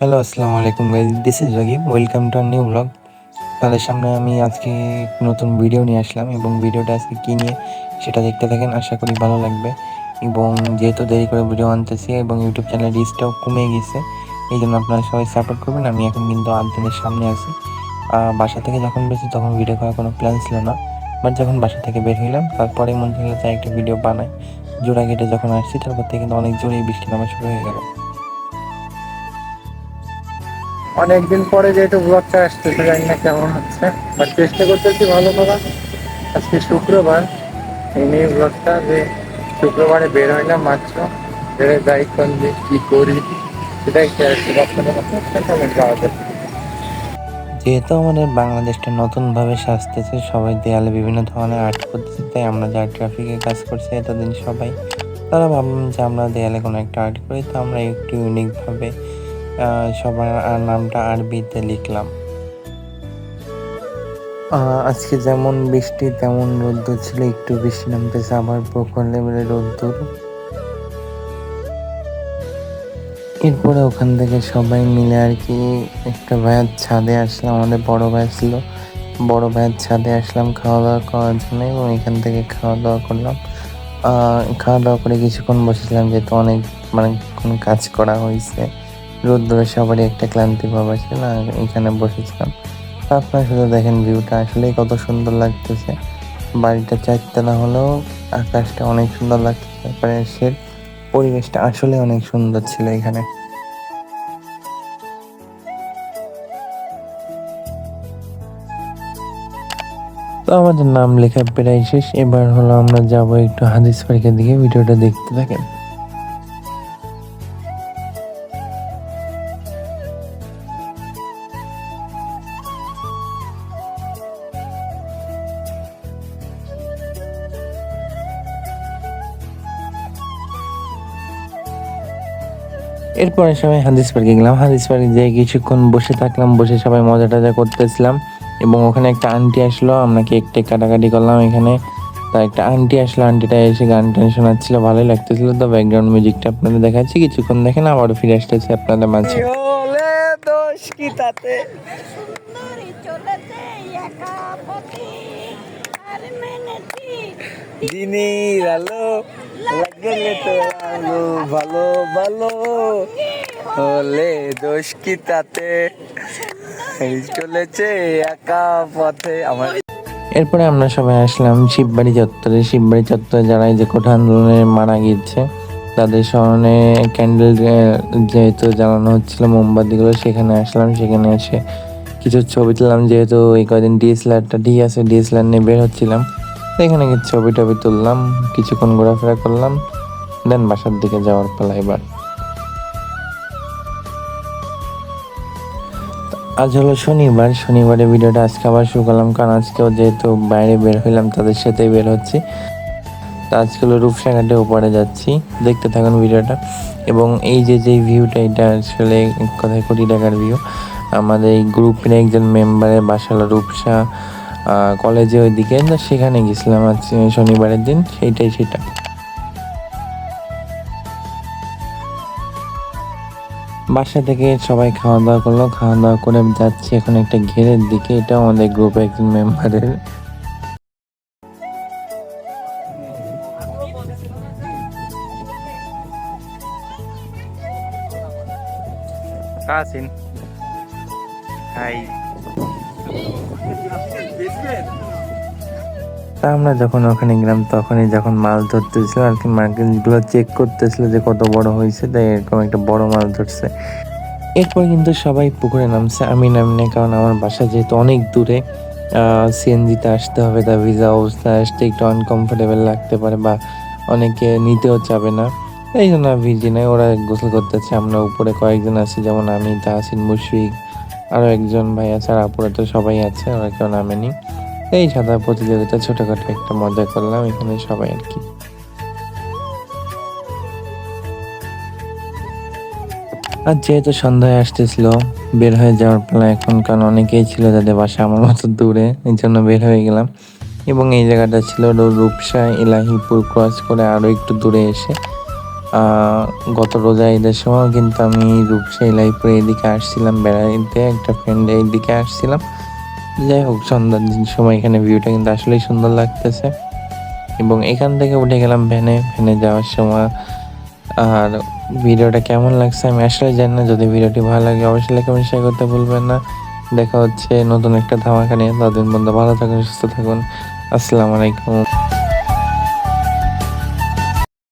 Hello আসসালামু আলাইকুম guys this is Ragib welcome to new blog তাদের সামনে আমি আজকে নতুন ভিডিও নিয়ে আসলাম এবং ভিডিওটা আজকে কী নিয়ে সেটা দেখতে থাকেন। আশা করি ভালো লাগবে। এবং যেহেতু দেরি করে ভিডিও আনতেছি এবং ইউটিউব চ্যানেল রিচটাও কমে গেছে, এই জন্য আপনারা সবাই সাপোর্ট করবেন। আমি এখন কিন্তু আটদিনের সামনে আছি। বাসা থেকে যখন বেশি তখন ভিডিও করার কোনো প্ল্যান ছিল না। বাট যখন বাসা থেকে বের হইলাম, তারপরে মন হলো তাই একটা ভিডিও বানাই। জোড়া গেটে যখন আসছি, তারপর থেকে কিন্তু অনেক জোরেই বৃষ্টি নামা শুরু হয়ে গেল। অনেকদিন পরে যেহেতু ব্লগটা আসতেছে জানি না কেমন হচ্ছে। বাট চেষ্টা করতেছি ভালো করা আজকে শুক্রবার, এই নিয়ে ব্লগটা যে শুক্রবারে বের হইলাম মাত্র। বেড়ে যাই কোন যে কি করি, সেটাই শেয়ার করি আপনাদের যাওয়া যায় যেহেতু আমাদের বাংলাদেশটা নতুনভাবে সাজতেছে, সবাই দেয়ালে বিভিন্ন ধরনের আর্ট করতেছে, তাই আমরা যারা ট্রাফিকে কাজ করছি এতদিন সবাই, তারা ভাবলাম যে আমরা দেয়ালে কোনো একটা আর্ট করি, তো আমরা একটু ইউনিকভাবে সবার নামটা আরবিতে লিখলাম। আজকে যেমন বৃষ্টি, তেমন রোদ্দুর ছিল, একটু বৃষ্টি নামতেছে, আবার প্রখর লেভেলে রোদ্দুর। এরপরে ওখান থেকে সবাই মিলে আর কি একটা ভাইয়ের ছাদে আসলাম, আমাদের বড় ভাই ছিল। বড় ভাইয়ের ছাদে আসলাম খাওয়া দাওয়া করার জন্য এবং এখান থেকে খাওয়া দাওয়া করলাম। খাওয়া দাওয়া করে কিছুক্ষণ বসেছিলাম, যেহেতু অনেক মানে কোন কাজ করা হয়েছে। রোদ্দুরে সবারই একটা ক্লান্তি ভাব আছে না এখানে বসেছিলাম। আপনারা শুধু দেখেন ভিউটা আসলেই কত সুন্দর লাগতেছে। বাড়িটা চারতলা হলেও আকাশটা অনেক সুন্দর লাগতেছে পাশের পরিবেশটা আসলে অনেক সুন্দর ছিল এখানে। তো আমাদের নাম লেখা প্রায় শেষ, এবার হলো আমরা যাব একটু হাদিস পার্কের দিকে, ভিডিওটা দেখতে থাকেন। এরপরে সবাই হাদিস পার্কে গেলাম। হাদিস পার্কে যেয়ে কিছুক্ষণ বসে থাকলাম বসে সবাই মজা টজা করতেছিলাম। এবং ওখানে একটা আন্টি আসলো আমরা কেক টেক কাটাকাটি করলাম এখানে। তা একটা আন্টি আসলো আন্টিটা এসে গান টান শোনাচ্ছিল ভালোই লাগতেছিল। তো ব্যাকগ্রাউন্ড মিউজিকটা আপনাদের দেখাচ্ছি কিছুক্ষণ দেখেন আবারও ফিরে আসতেছি আপনাদের মাঝে। দোষ কি তাতে? আলো তো ভালো ভালো হলে দোষ কি তাতে? চলেছে একা পথে আমার। এরপরে আমরা সবাই আসলাম শিববাড়ি চত্বরে। শিববাড়ি চত্বরে যারা এই যে কোঠা আন্দোলনে মারা গিয়েছে, তাদের স্মরণে ক্যান্ডেল যেহেতু জ্বালানো হচ্ছিল, মোমবাতিগুলো, সেখানে আসলাম। সেখানে এসে কিছু ছবি তুললাম। যেহেতু এই কদিন ডিএসএলআরটা ঠিক আছে ডিএসএলআর নিয়ে বের হচ্ছিলাম। এখানে ছবি টবি তুললাম, কিছুক্ষণ ঘোরাফেরা করলাম, দেন বাসার দিকে যাওয়ার পালা এবার। আজ হলো শনিবার শনিবারের ভিডিওটা আজকে আবার শুরু করলাম, কারণ আজকেও যেহেতু বাইরে বের হইলাম, তাদের সাথেই বের হচ্ছি। তো আজকে হলো রূপসাঘাটে উপরে যাচ্ছি, দেখতে থাকুন ভিডিওটা। এবং এই যে যে ভিউটা, এটা আসলে কথায় কোটি টাকার ভিউ। আমাদের এই গ্রুপের একজন মেম্বারের বাসা হলো রূপসা। কলেজে ওইদিকে, তো সেখানে গেছিলাম আজকে শনিবারের দিন, সেইটাই, সেটা। বাসা থেকে সবাই খাওয়া দাওয়া করল খাওয়া দাওয়া করে যাচ্ছি এখন একটা ঘেরের দিকে এটা আমাদের গ্রুপে একজন মেম্বারের কাসিন হাই তা আমরা যখন ওখানে গেলাম, তখনই যখন মাছ ধরতেছিল, আর কি মার্কেটগুলো চেক করতেছিল যে কত বড় হয়েছে, তাই এরকম একটা বড় মাছ ধরছে। এরপর কিন্তু সবাই পুকুরে নামছে। আমি নামিনি কারণ আমার বাসা যেহেতু অনেক দূরে সিএনজিতে আসতে হবে তা ভিসা অবস্থায় আসতে একটু আনকমফোর্টেবল লাগতে পারে বা অনেকে নিতেও চাবে না। এই জন্য ভিজি নাই, ওরা গোসল করতেছে। আমরা উপরে কয়েকজন আছি, যেমন আমি, তাহসিন, মুশফিক আরও একজন ভাই আছে আর আপুরা তো সবাই আছে ওরা কেউ নামেনি এই সাদা প্রতিযোগিতা ছোটখাটো একটা মজা করলাম, এখানে সবাই আর কি। আর যেহেতু সন্ধ্যায় আসতেছিল, বের হয়ে যাওয়ার পালা এখন, কারণ অনেকেই ছিল যাদের বাসা আমার মতো দূরে, এই জন্য বের হয়ে গেলাম। এবং এই জায়গাটা ছিল রূপসা এলাহিপুর ক্রস করে আরও একটু দূরে এসে গত রোজা ঈদের সময় কিন্তু আমি রূপসাই লাইফে এদিকে আসছিলাম, বেড়াইতে একটা ফ্রেন্ড এইদিকে আসছিলাম। যাই হোক, সন্ধ্যার দিন সময়, এখানে ভিউটা কিন্তু আসলেই সুন্দর লাগতেছে। এবং এখান থেকে উঠে গেলাম ভ্যানে ভ্যানে যাওয়ার সময়। আর ভিডিওটা কেমন লাগছে আমি আসলে জানি না, যদি ভিডিওটি ভালো লাগে অবশ্যই কমেন্ট শেয়ার করতে ভুলবেন না। দেখা হচ্ছে নতুন একটা ধামাকা নিয়ে, ততদিন বন্ধু ভালো থাকুন, সুস্থ থাকুন। আসসালামু আলাইকুম।